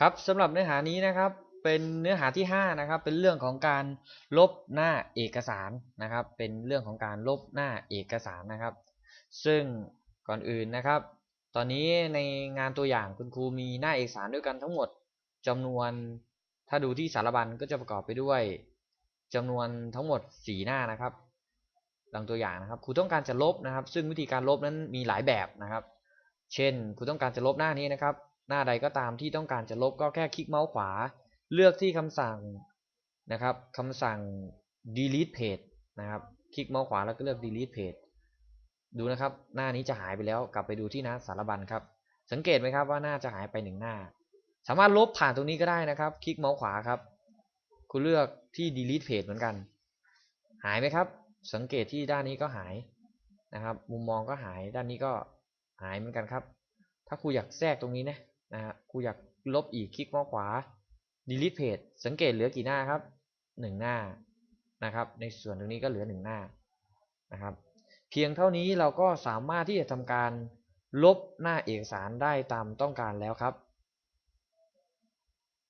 ครับสำหรับเนื้อหานี้นะครับเป็นเนื้อหาที่5นะครับเป็นเรื่องของการลบหน้าเอกสารนะครับ เป็นเรื่องของการลบหน้าเอกสารนะครับ ซึ่งก่อนอื่นนะครับ ตอนนี้ในงานตัวอย่างคุณครูมีหน้าเอกสารด้วยกันทั้งหมดจำนวนถ้าดูที่สารบัญก็จะประกอบไปด้วยจำนวนทั้งหมด 4 หน้านะครับดังตัวอย่างนะครับครูต้องการจะลบนะครับ ซึ่งวิธีการลบนั้นมีหลายแบบนะครับ เช่นครูต้องการจะลบหน้านี้นะครับ หน้าใดก็ตามที่ต้องการจะลบก็แค่คลิกเมาส์ขวา เลือกที่คำสั่งนะครับคำสั่ง delete page นะครับ คลิกเมาส์ขวาแล้วก็เลือก delete page ดูนะครับ หน้านี้จะหายไปแล้วกลับไปดูที่หน้าสารบัญครับ สังเกตไหมครับว่าหน้าจะหายไปหนึ่งหน้า สามารถลบผ่านตรงนี้ก็ได้นะครับ คลิกเมาส์ขวาครับ คุณเลือกที่ delete page เหมือนกัน หายไหมครับ สังเกตที่ด้านนี้ก็หายนะครับ มุมมองก็หายด้านนี้ก็หายเหมือนกันครับ ถ้าครูอยากแทรกตรงนี้นะ นะฮะครูอยากลบอีกคลิกเมาส์ขวา delete page สังเกตเหลือกี่หน้าครับหนึ่งหน้านะครับ ในส่วนตรงนี้ก็เหลือหนึ่งหน้านะครับ เพียงเท่านี้เราก็สามารถที่จะทำการลบหน้าเอกสารได้ตามต้องการแล้วครับ